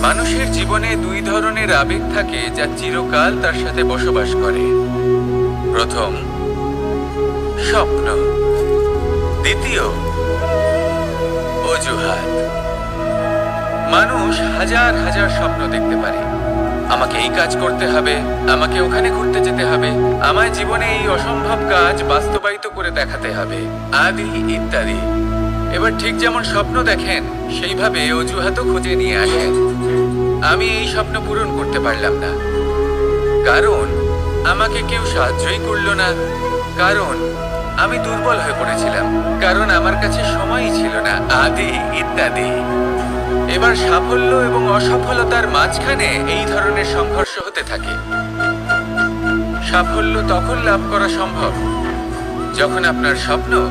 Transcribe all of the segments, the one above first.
মানুষের জীবনে দুই ধরনের আবেগ থাকে যা চিরকাল তার সাথে বসবাস করে। প্রথম, স্বপ্ন। দ্বিতীয়, অজুহাত। মানুষ হাজার হাজার স্বপ্ন দেখতে পারে। আমাকে এই কাজ করতে হবে, আমাকে ওখানে ঘুরতে যেতে হবে আমার জীবনে এই অসম্ভব কাজ বাস্তবায়িত করে দেখাতে হবে। আদি ইত্যাদি। এবার ঠিক যেমন স্বপ্ন দেখেন, সেইভাবে অজুহাতও খুঁজে নিয়ে আসেন। আমি এই স্বপ্ন পূরণ করতে পারলাম না। কারণ, আমাকে কেউ সাহায্যই করল না। কারণ, আমি দুর্বল হয়ে পড়েছিলাম। কারণ আমার কাছে সময়ই ছিল না। আদি, ইত্যাদি। এবার সাফল্য এবং অসফলতার মাঝখানে এই ধরনের সংঘর্ষ হতে থাকে। সাফল্য তখন লাভ করা সম্ভব। যখন আপনার স্বপ্ন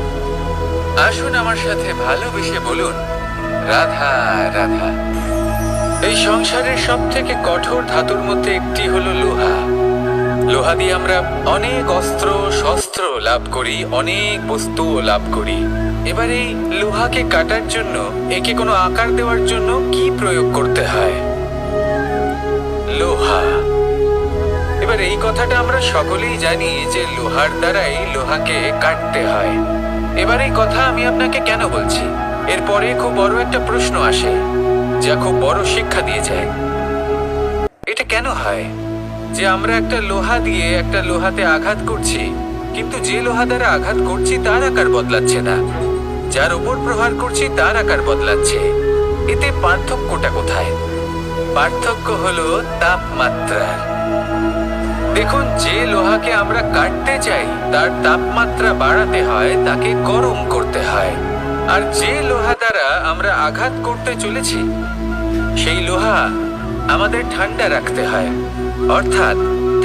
আসুন আমার সাথে ভালোবেসে বলুন, রাধা রাধা। এই সংসারের সব থেকে কঠোর ধাতুর মধ্যে একটি হলো লোহা। লোহা দিয়ে আমরা অনেক অস্ত্র, শস্ত্র লাভ করি, অনেক বস্তুও লাভ করি। এবার এই লোহাকে কাটার জন্য, একে কোনো আকার দেওয়ার জন্য কি প্রয়োগ করতে হয়? লোহা। এবার এই কথাটা আমরা সকলেই জানি যে লোহার দ্বারাই লোহাকে কাটতে হয়। এবার এই কথা আমি আপনাকে কেন বলছি? এরপরে খুব বড় একটা প্রশ্ন আসে, যা খুব বড় শিক্ষা দিয়ে যায়। এটা কেন হয়? যে আমরা একটা লোহা দিয়ে একটা লোহাতে আঘাত করছি, কিন্তু যে লোহা দ্বারা আঘাত করছি তার আকার বদলাচ্ছে না। যার উপর প্রহার করছি তার আকার বদলাচ্ছে। এতে পার্থক্যটা কোথায়? পার্থক্য হলো তাপমাত্রার। দেখুন, যে লোহাকে আমরা কাটতে চাই, তার তাপমাত্রা বাড়াতে হয়, তাকে গরম করতে হয়। আর যে লোহা দ্বারা আমরা আঘাত করতে চলেছি, সেই লোহা আমাদের ঠান্ডা রাখতে হয়। অর্থাৎ,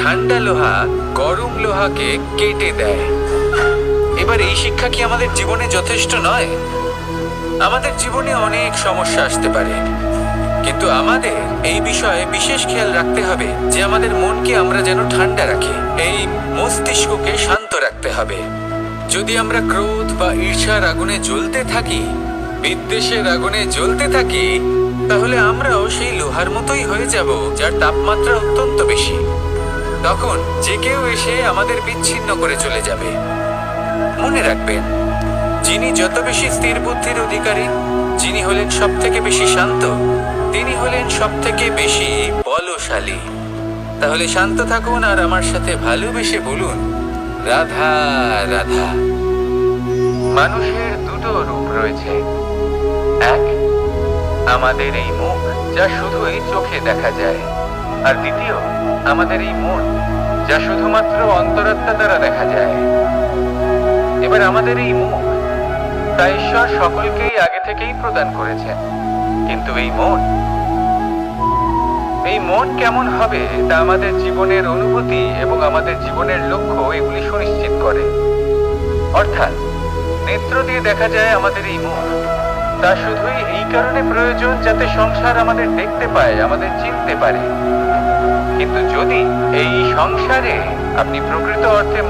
ঠান্ডা লোহা গরম লোহাকে কেটে দেয়। এবার এই শিক্ষা কি আমাদের জীবনে যথেষ্ট নয়? আমাদের জীবনে অনেক সমস্যা আসতে পারে। কিন্তু আমাদের এই বিষয়ে বিশেষ খেয়াল রাখতে হবে যে আমাদের মনকে আমরা যেন ঠান্ডা রাখি, এই মস্তিষ্ককে শান্ত রাখতে হবে। যদি আমরা ক্রোধ বা ঈর্ষার আগুনে জ্বলতে থাকি, বিদ্বেষের আগুনে জ্বলতে থাকি, তাহলে আমরাও সেই লোহার মতোই হয়ে যাব, যার তাপমাত্রা অত্যন্ত বেশি। তখন যে কেউ এসে আমাদের বিচ্ছিন্ন করে চলে যাবে। মনে রাখবেন, যিনি যত বেশি স্থির বুদ্ধির অধিকারী, যিনি হলেন সব থেকে বেশি শান্ত। তিনি হলেন সব থেকে বেশি বলশালী। তাহলে শান্ত থাকুন আর আমার সাথে ভালোবেসে বলুন, রাধা রাধা। মানুষের দুটো রূপ রয়েছে। এক, আমাদের এই মুখ যা শুধুই চোখে দেখা যায়। আর দ্বিতীয়, আমাদের এই মন যা শুধুমাত্র অন্তরাত্মা দ্বারা দেখা যায়। এবার আমাদের এই মুখ তা ঈশ্বর সকলকেই আগে থেকেই প্রদান করেছেন। কিন্তু এই মন এই মন কেমন হবে তা আমাদের জীবনের অনুভূতি এবং আমাদের জীবনের লক্ষ্য এগুলি সুনিশ্চিত করে। অর্থাৎ, নেত্র দিয়ে দেখা যায় আমাদের এই মন। তা শুধুই এই কারণে প্রয়োজন যাতে সংসার আমাদের দেখতে পায়, আমাদের চিনতে পারে। কিন্তু যদি এই সংসারে আপনি প্রকৃত অর্থে